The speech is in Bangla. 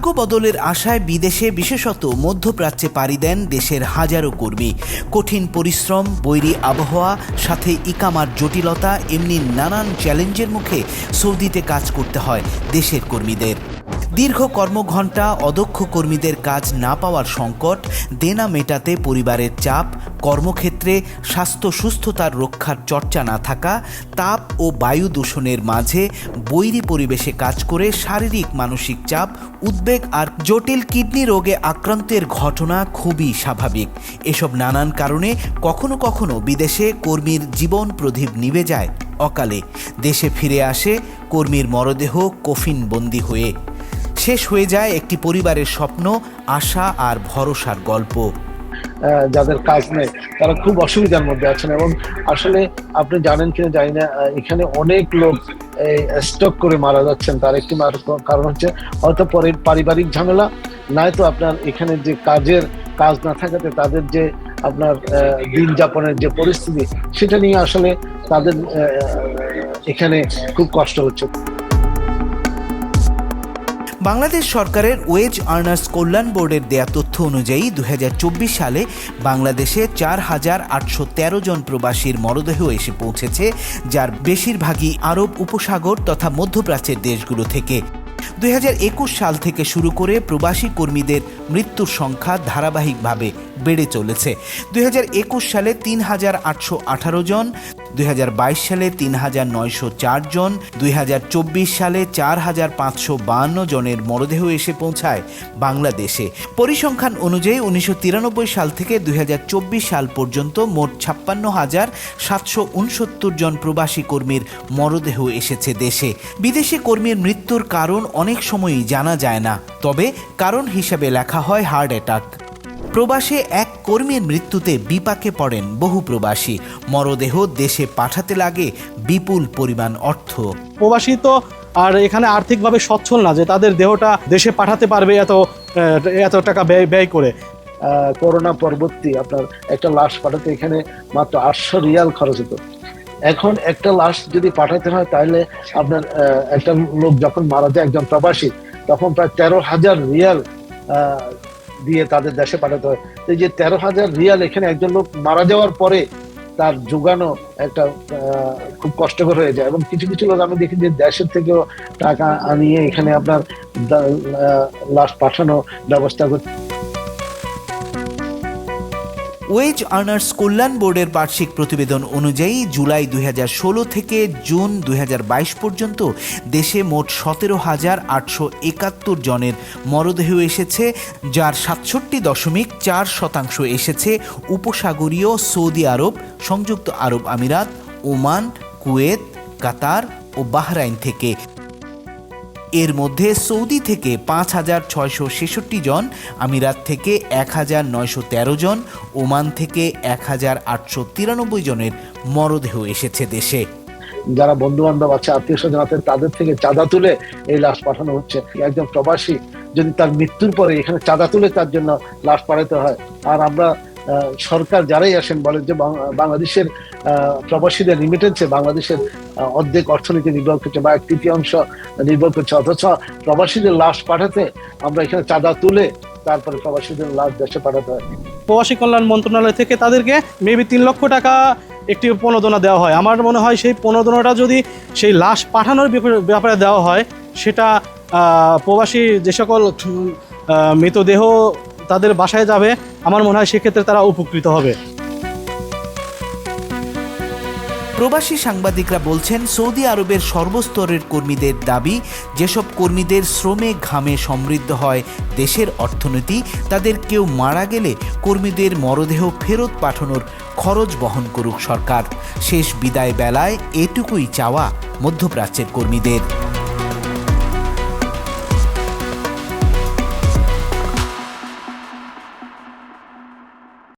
ভাগ্য বদলের আশায় বিদেশে, বিশেষত মধ্যপ্রাচ্যে পাড়ি দেন দেশের হাজারো কর্মী। কঠিন পরিশ্রম, বৈরী আবহাওয়া, সাথে ইকামার জটিলতা, এমনি নানান চ্যালেঞ্জের মুখে সৌদিতে কাজ করতে হয় দেশের কর্মীদের। দীর্ঘ কর্মঘণ্টা অদক্ষ কর্মীদের কাজ না পাওয়ার সংকট, দেনা মেটাতে পরিবারের চাপ, কর্মক্ষেত্রে স্বাস্থ্য সুস্থতার রক্ষার চর্চা না থাকা, তাপ ও বায়ু দূষণের মাঝে বৈরী পরিবেশে কাজ করে শারীরিক, মানসিক চাপ, উদ্বেগ আর জটিল কিডনি রোগে আক্রান্তের ঘটনা খুবই স্বাভাবিক। এসব নানান কারণে কখনো কখনো বিদেশে কর্মীর জীবন প্রদীপ নিভে যায় অকালে। দেশে ফিরে আসে কর্মীর মরদেহ কফিন বন্দি হয়ে শেষ হয়ে যায় একটি পরিবারের স্বপ্ন, আশা আর ভরসার গল্প। যাদের কাজ নেই, তারা খুব অসুবিধার মধ্যে আছেন এবং আসলে আপনি জানেন কিনা জানি না এখানে অনেক লোক স্টক করে মারা যাচ্ছেন। তার একটি কারণ হচ্ছে হয়তো পরে পারিবারিক ঝামেলা, নয়তো আপনার এখানে যে কাজের কাজ না থাকাতে তাদের যে আপনার দিন যাপনের যে পরিস্থিতি, সেটা নিয়ে আসলে তাদের এখানে খুব কষ্ট হচ্ছে। বাংলাদেশ সরকারের ওয়েজ আর্নার্স কল্যাণ বোর্ডের দেয়া তথ্য অনুযায়ী দুই হাজার চব্বিশ সালে বাংলাদেশে চার হাজার আটশো তেরো জন প্রবাসীর মরদেহ এসে পৌঁছেছে, যার বেশিরভাগই আরব উপসাগর তথা মধ্যপ্রাচ্যের দেশগুলো থেকে। দু হাজার একুশ সাল থেকে শুরু করে প্রবাসী কর্মীদের মৃত্যুর সংখ্যা ধারাবাহিকভাবে বেড়ে চলেছে। দুই হাজার একুশ সালে তিন হাজার আটশো আঠারো জন দুই হাজার বাইশ সালে তিন হাজার নয়শো চার জন, দুই হাজার চব্বিশ সালে চার হাজার পাঁচশো বাহান্ন জনের মরদেহ এসে পৌঁছায় বাংলাদেশে। পরিসংখ্যান অনুযায়ী উনিশশো তিরানব্বই সাল থেকে দুই হাজার চব্বিশ সাল পর্যন্ত মোট ছাপ্পান্ন হাজার সাতশো উনসত্তর জন প্রবাসী কর্মীর মরদেহ এসেছে দেশে। বিদেশি কর্মীর মৃত্যুর কারণ অনেক সময়ই জানা যায় না, তবে কারণ হিসেবে লেখা হয় হার্ট অ্যাটাক। প্রবাসে এক কর্মীর মৃত্যুতে বিপাকে পড়েন বহু প্রবাসী। মরদেহ দেশে পাঠাতে লাগে বিপুল পরিমাণ অর্থ। প্রবাসী তো আর এখানে আর্থিকভাবে সচ্ছল না যে তাদের দেহটা দেশে পাঠাতে পারবে এত এত টাকা ব্যয় ব্যয় করে। করোনা পরবর্তী আপনার একটা লাশ পাঠাতে এখানে মাত্র আটশো রিয়াল খরচ হতো। এখন একটা লাশ যদি পাঠাতে হয় তাহলে আপনার একটা লোক যখন মারা যায় একজন প্রবাসী তখন প্রায় তেরো হাজার রিয়াল আহ, দিয়ে তাদের দেশে পাঠাতে হয়। এই যে তেরো হাজার রিয়াল এখানে একজন লোক মারা যাওয়ার পরে তার যোগানো একটা খুব কষ্টকর হয়ে যায়। এবং কিছু কিছু লোক আমি দেখি যে দেশের থেকেও টাকা আনিয়ে এখানে আপনার লাশ পাঠানো ব্যবস্থা করছে। ওয়েজ আর্নার্স কল্যাণ বোর্ডের বার্ষিক প্রতিবেদন অনুযায়ী জুলাই দুই হাজার ষোলো থেকে জুন দুই হাজার বাইশ পর্যন্ত দেশে মোট সতেরো হাজার আটশো একাত্তর জনের মরদেহ এসেছে, যার সাতষট্টি দশমিক চার শতাংশ এসেছে উপসাগরীয় সৌদি আরব, সংযুক্ত আরব আমিরাত, ওমান, কুয়েত, কাতার ও বাহরাইন থেকে। এর মধ্যে সৌদি থেকে পাঁচ হাজার ছয়শো ছেষট্টি জন, আমিরাত থেকে এক হাজার নয়শো তেরো জন, ওমান থেকে এক হাজার আটশো তিরানব্বই জনের মরদেহ এসেছে দেশে। যারা বন্ধু বান্ধব আছে, আত্মীয় স্বজন আছে, তাদের থেকে চাঁদা তুলে এই লাশ পাঠানো হচ্ছে। একজন প্রবাসী যদি তার মৃত্যুর পরে এখানে চাঁদা তুলে তার জন্য লাশ পাঠাতে হয়, আর আমরা সরকার যারাই আসেন বলেন যে বাংলাদেশের প্রবাসীদের রিমিটেন্সে বাংলাদেশের অর্ধেক অর্থনীতি নির্ভর করছে বা এক তৃতীয়াংশ নির্ভর করছে। অথচ প্রবাসীদের লাশ পাঠাতে আমরা এখানে চাঁদা তুলে তারপরে প্রবাসীদের লাশ দেশে পাঠাতে হয়। প্রবাসী কল্যাণ মন্ত্রণালয় থেকে তাদেরকে মেবি তিন লক্ষ টাকা একটি প্রণোদনা দেওয়া হয়। আমার মনে হয় সেই প্রণোদনাটা যদি সেই লাশ পাঠানোর ব্যাপারে দেওয়া হয়, সেটা প্রবাসী যে সকল মৃতদেহ তাদের বাসায় যাবে আমার মনে হয় সেক্ষেত্রে তারা উপকৃত হবে। প্রবাসী সাংবাদিকরা বলছেন, সৌদি আরবের সর্বস্তরের কর্মীদের দাবি, যেসব কর্মীদের শ্রমে ঘামে সমৃদ্ধ হয় দেশের অর্থনীতি, তাদের কেউ মারা গেলে কর্মীদের মরদেহ ফেরত পাঠানোর খরচ বহন করুক সরকার। শেষ বিদায় বেলায় এটুকুই চাওয়া মধ্যপ্রাচ্যের কর্মীদের।